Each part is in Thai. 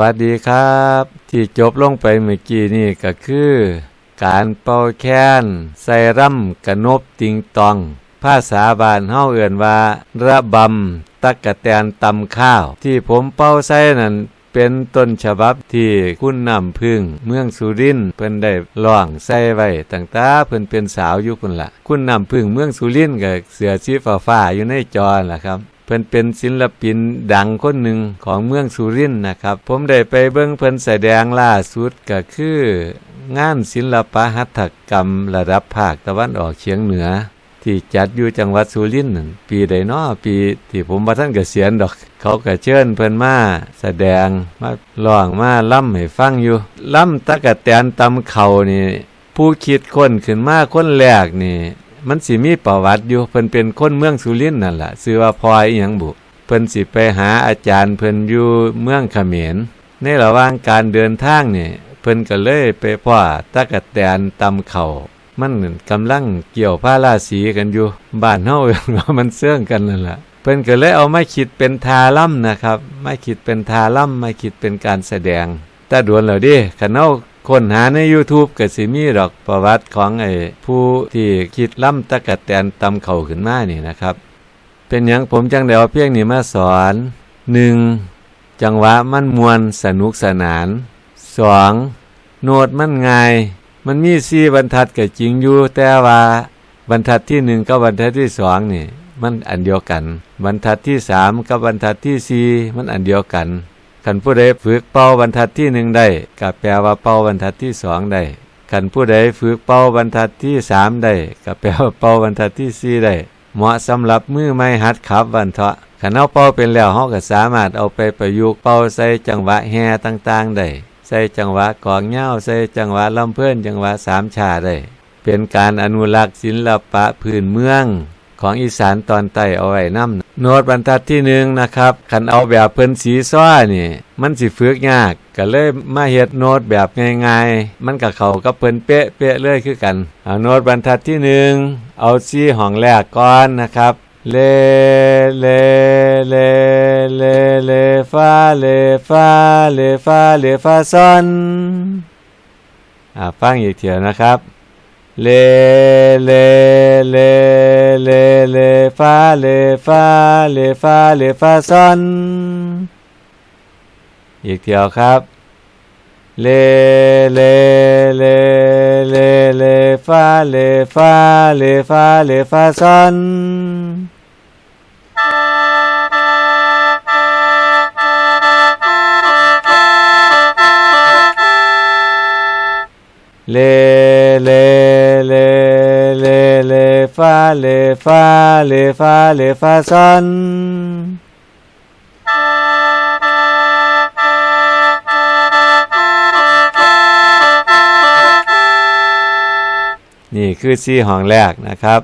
วัสดีครับ ที่จบลงไปเมื่อกี้นี่ก็คือ การเป่าแค้นใส่ร่ำกระนบติงตอง ภาษาบานเฮาเอื่นว่า ระบำตักกะแตนตำข้าว ที่ผมเป่าใส่นั่นเป็นต้นฉบับที่คุณนำพึ่ง เมืองสุรินทร์เพิ่นได้ร้องใส่ไว้ตั้งต่เพิ่นเป็นสาวอยู่พุ่นละคุณนำพึ่งเมืองสุรินทร์ก็เสือสีฟ้าๆอยู่ในจอล่ะครับ เพิ่นเป็นศิลปินดังคนหนึ่งของเมืองสุรินทร์นะครับ ผมได้ไปเบิ่งเพิ่นแสดงล่าสุดก็คืองานศิลปะหัตถกรรมระดับภาคตะวันออกเฉียงเหนือ ที่จัดอยู่จังหวัดสุรินทร์ปีใดน้อปีที่ผมว่าท่านเกษียณดอก เขาก็เชิญเพิ่นมาแสดงมาร้องมาล่ำให้ฟังอยู่ล่ำตะกะแตนตำเขานี่ผู้คิดคนขึ้นมาคนแรกนี่ มันสิมีประวัติอยู่เพิ่นเป็นคนเมืองสุรินทร์นั่นล่ะชื่อว่าพลอยอยังบุเพิ่นสิไปหาอาจารย์เพิ่นอยู่เมืองเขมรในระหว่างการเดินทางนี่เพิ่นก็เลยไปพ่อตะกะแตนตำเขามันกำลังเกี่ยวผ้าราสีกันอยู่บ้านเฮาว่ามันเสื่องกันนั่นล่ะเพิ่นก็เลยเอามาคิดเป็นทาล่ำนะครับมาคิดเป็นทาล่ำมาคิดเป็นการแสดงแต่ดวนแล้วดิคันเอา ค้นหาใน YouTube ก็สิมีดอกประวัติของไอ้ผู้ที่คิดล่ำตะกะแตนตำเข่าขึ้นมานี่นะครับ เป็นหยังผมจังได้เอาเพียงนี้มาสอน 1. จังหวะมันมวนสนุกสนาน 2. โน้ตมันง่าย มันมีสี่บรรทัดก็จริงอยู่ แต่ว่าบรรทัดที่หนึ่งกับบรรทัดที่สองนี่มันอันเดียวกัน บรรทัดที่สามกับบรรทัดที่สี่มันอันเดียวกัน ขันผู้ใดฝึกเป่าบรรทัดที่หนึ่งได้ก็แปลว่าเป่าบรรทัดที่สองได้ขันผู้ใดฝึกเป่าบรรทัดที่สามได้ก็แปลว่าเป่าบรรทัดที่สี่ได้เหมาะสำหรับมือไม่หัดขับวันเถาะขันเอาเป่าเป็นแล้วเฮาก็สามารถเอาไปประยุกต์เป่าใส่จังหวะแห่ต่างๆได้ใส่จังหวะกองเหย้าใส่จังหวะลำเพื่อนจังหวะสามชาได้เป็นการอนุรักษ์ศิลปะพื้นเมือง ของอีสานตอนใต้เอาไว้นำโน้ตบรรทัดที่หนึ่งนะครับขันเอาแบบเพิ่นสีซ้อนี่ มันสิฝึกยากก็เลยมาเฮ็ดโน้ตแบบง่ายๆ มันก็เข้ากับเพิ่นเป๊ะเป๊ะๆเลยคือกันเอาโน้ตบรรทัดที่หนึ่งเอาซีห้องแรกก่อนนะครับเลเลเลเลเลฟาเลฟาเลฟาเลฟาซอนอ่าฟังอีกเถียวนะครับ เลเลเลเลเลฟาเลฟาเลฟาเลฟาซอน อีกเดียวครับเลเลเลเลเลฟาเลฟาเลฟาเลฟาซอน เลเลเลเลเลฟาเลฟาเลฟาเลฟาซอนนี่คือซีห้องแรกนะครับ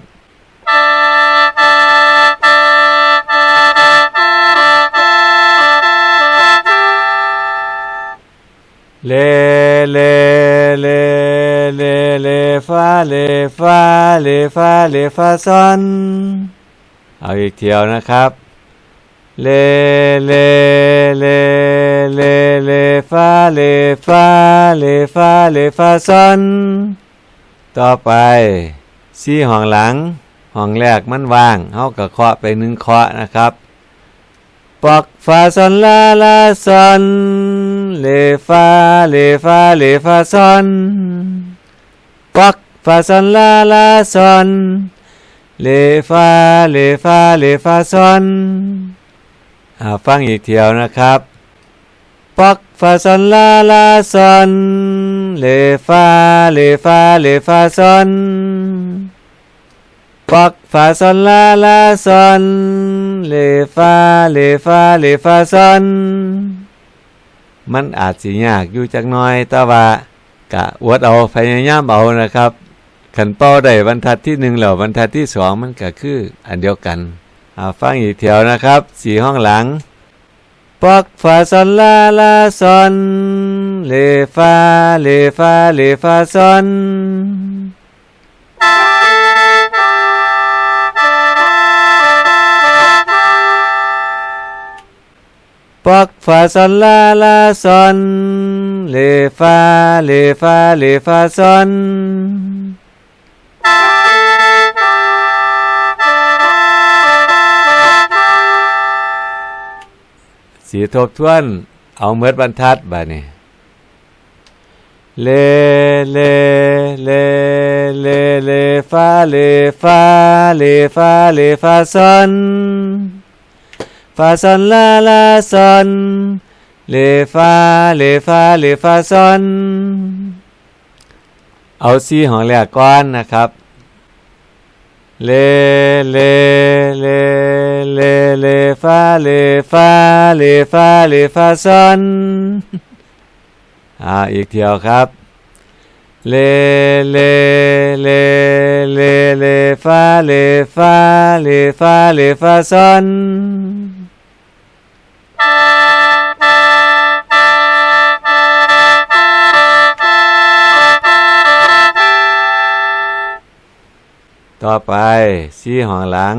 เลเล ฟาเลฟาเลฟาเลฟาซอน เอาอีกเที่ยวนะครับ เลเลเลเลเลฟาเลฟาเลฟาเลฟาซอน ต่อไปซี่ห้องหลังห้องแรกมันว่างเฮาก็เคาะไปหนึ่งเคาะนะครับปอกฟาซอนลาลาซอนเลฟาเลฟาเลฟาซอน ปอกฟาซอนลาลาซอนเลฟาเลฟาเลฟาซอนอาฟังอีกเที่ยวนะครับปอกฟาซอนลาลาซอนเลฟาเลฟาเลฟาซอนปอกฟาซอนลาลาซอนเลฟาเลฟาเลฟาซอนมันอาจสิยากอยู่จักหน้อยแต่ว่า กะวดเอาพยายามเอานะครับขันเป้าได้บรรทัดที่หนึ่งแล้วบรรทัดที่สองมันก็คืออันเดียวกันเอาฟังอีกแถวนะครับสี่ห้องหลังปอกฟาซอนลาลาซอนเลฟาเลฟาเลฟาซอน ปอกฟาซอนลาลาซอนเลฟาเลฟาเลฟาซอนสีทบทวน เอาเมิดบรรทัดบานี่เลเลเลเลเลฟาเลฟาเลฟาเลฟาซอน ฟาซอนลาลาซอนเลฟาเลฟาเลฟาซอนเอาซีของแรกก่อนนะครับเลเลเลเลเลฟาเลฟาเลฟาเลฟาซอนอ่าอีกเที่ยวครับเลเลเลเลเลฟาเลฟาเลฟาเลฟาซอน ต่อไปซีห้องหลัง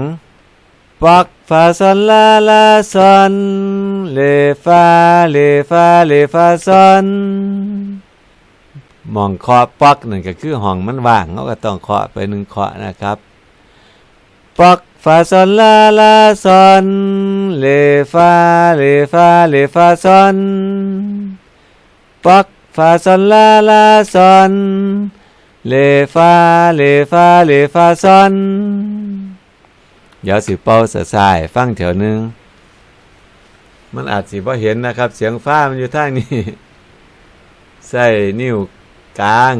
ปักฟาซอนลาลาซอนเลฟาเลฟาเลฟาซอนมองเคาะปักนั่นก็คือห้องมันว่างเขาก็ต้องเคาะไปหนึ่งเคาะนะครับปักฟาซอนลาลาซอนเลฟาเลฟาเลฟาซอนปักฟาซอนลาลาซอน เลฟาเลฟาเลฟาซอนเดี๋ยวสิเป่าสะสายฟังแถวหนึ่งมันอาจสิบ่เห็นนะครับ เสียงฟ้ามันอยู่ทางนี้ ใส่นิ้วกลาง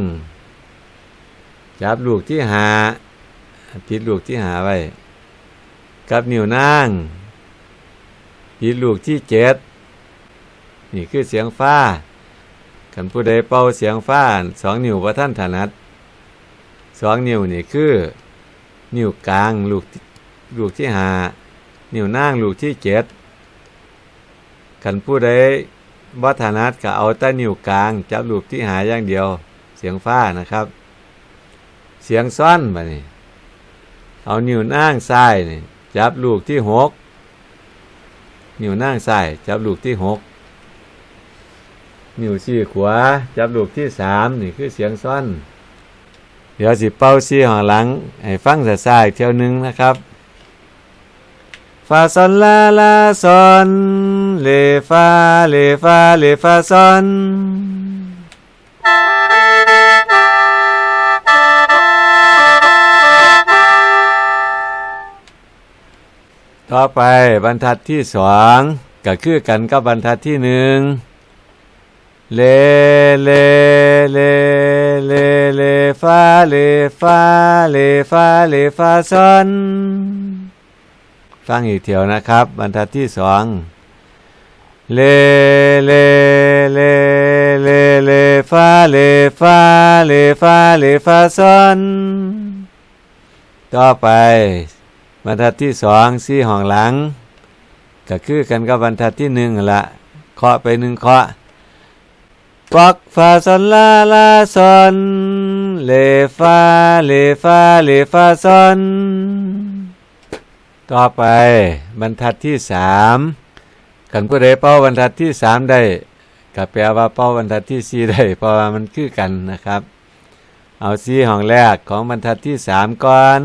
จับลูกที่หาปิดลูกที่หาไว้ กับนิ้วนางปิดลูกที่เจ็ดนี่คือเสียงฟ้าคันผู้ใดเป่าเสียงฟ้าสองนิ้วว่าท่านถนัด สองนิ้วนี่คือ นิ้วกลางลูกที่ลูกที่หานิ้วนางลูกที่เจ็ดคันผู้ใดวัฒนัดก็เอาแต่นิ้วกลาง จับลูกที่หาอย่างเดียว เสียงฟ้านะครับ เสียงซ้อนมานี่เอานิ้วนางซ้ายนี่จับลูกที่หกนิ้วนางซ้ายจับลูกที่หกนิ้วชี้ขวาจับลูกที่สามนี่คือเสียงซ้อน เดี๋ยวสิเป้าซี่หองหลัง ให้ฟังสะสายเที่ยวหนึงนะครับฟาซอนลาลาซอนเลฟาเลฟาเลฟาซอนต่อไปบรรทัดที่สองก็คือกันกับบรรทัดที่หนึ่ง เลเลเลเลเลฟาเลฟาเลฟาเลฟาซอนฟังอีกเที่ยวนะครับ บรรทัดที่สองเลเลเลเลเลฟาเลฟาเลฟาเลฟาซอนต่อไป บรรทัดที่สองสี่ห้องหลัง ก็คือกันกับบรรทัดที่หนึ่งละเคาะไปหนึ่งเคาะ ปักฟาซอนลาลาซอนเลฟาเลฟาเลฟาซอน ต่อไปบรรทัดที่สามกันผู้ใดเป้าบรรทัดที่สามได้ก็แปลว่าเป้าบรรทัดที่สี่ได้เพราะว่ามันคือกันนะครับ เอาสีห้องแรกของบรรทัดที่สามก่อน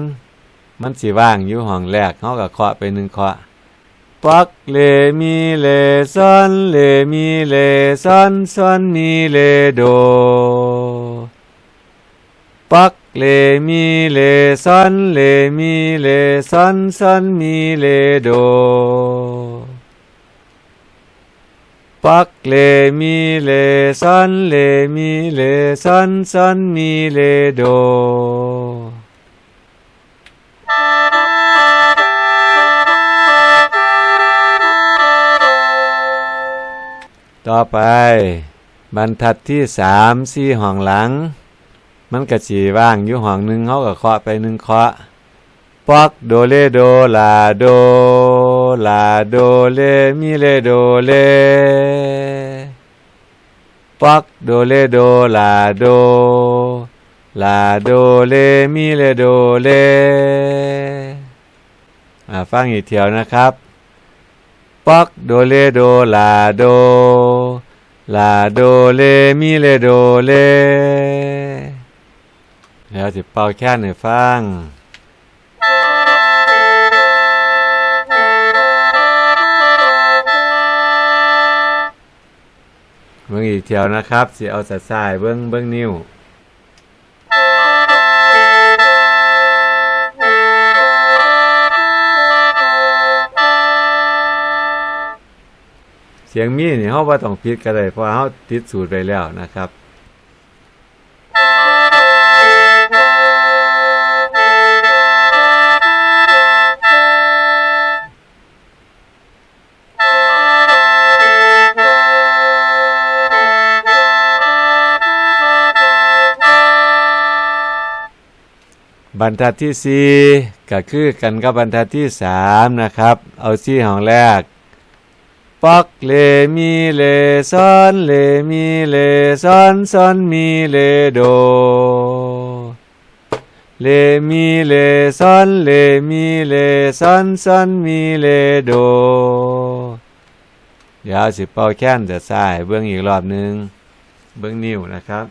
มันสิว่างอยู่ห้องแรกเขาก็เคาะไปหนึ่งเคาะ ปักเลมีเลซอนเลมีเลซอนซอนมีเลโดปักเลมีเลซอนเลมี ต่อไป บรรทัดที่สามสี่ห้องหลัง มันกระสีว่างอยู่ห้องหนึ่งเขาก็เคาะไปหนึ่งเคาะปอกโดเลโดลาโดลาโดเลมีเลโดเลปอกโดเลโดลาโดลาโดเลมีเลโดเลอ่าฟังอีกเที่ยวนะครับ ป๊อกโดเลโดลาโดลาโดเลมีเลโดเลแล้วสิเป่าแค่นให้ฟังเบิ่งอีกเทียวนะครับสิเอาสะสายเบิ่งเบิ่งนิ้ว เสียงมีนี่เฮาบ่ต้องผิดก็ได้เพราะเฮาติดสูตรไปแล้วนะครับบรรทัดที่สี่ก็คือกันกับบรรทัดที่สามนะครับ เอาซี่ห้องแรก ปักเลมีเลซอนเลมีเลซอนซอนมีเลโด เลมีเลซอนเลมีเลซอนซอนมีเลโด เดี๋ยวสิเป่าแค้นจะใส่เบื้องอีกรอบหนึง เบื้องนิ้วนะครับ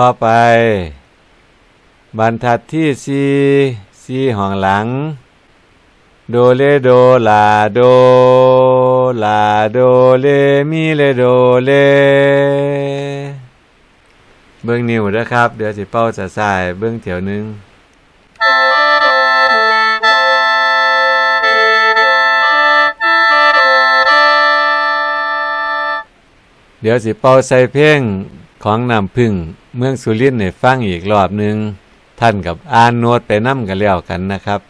ต่อไป บรรทัดที่สี่สี่ห้องหลัง โดเลโดลาโดลาโดเลมีเลโดเล เบื้องนิ้วนะครับ เดี๋ยวสิเป้าจะสายเบื้องเถียวหนึงเดี๋ยวสิเป่าใส่เพลง ของน้ำพึ่ง เมืองสุรินทร์ให้ฟังอีกรอบหนึ่งท่านกับอ่านโน้ตไปน้ำกันแล้วกันนะครับ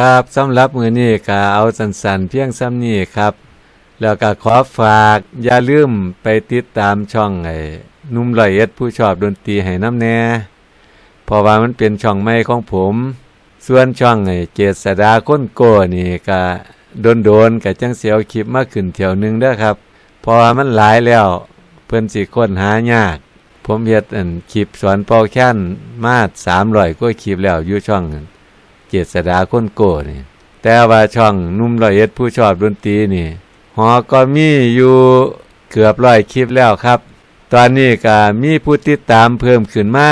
ครับสำหรับมือนี้ก็เอาสันๆเพียงซ้ำนี้ครับ แล้วก็ขอฝากอย่าลืมไปติดตามช่องไอ้นุ่มร้อยเอ็ดผู้ชอบดนตรีให้น้ำแน่เพราะว่ามันเป็นช่องใหม่ของผม ส่วนช่องไอ้เจษดาค้นโกนี่ก็โดนๆก็จังเสียวคลิปมาขึ้นเที่ยวหนึงเด้อครับเพราะว่ามันหลายแล้วเพิ่นสิค้นหายากผมเฮ็ดอันคลิปสอนเป่าแค้นมา300กว่าคลิปแล้วอยู่ช่อง เจษดาค้นโกนี่แต่ว่าช่องนุ่มร้อยเอ็ดผู้ชอบดนตรีนี่หอก็มีอยู่เกือบร้อยคลิปแล้วครับ ตอนนี้ก็มีผู้ติดตามเพิ่มขึ้นมา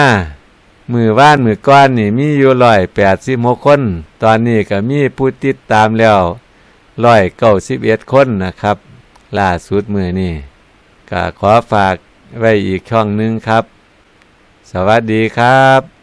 มือว่านมือก้อนนี่มีอยู่ร้อยแปดสิบหกคน ตอนนี้ก็มีผู้ติดตามแล้วร้อยเก้าสิบเอ็ดคนนะครับ ล่าสุดมือนี่ก็ขอฝากไว้อีกช่องหนึงครับ สวัสดีครับ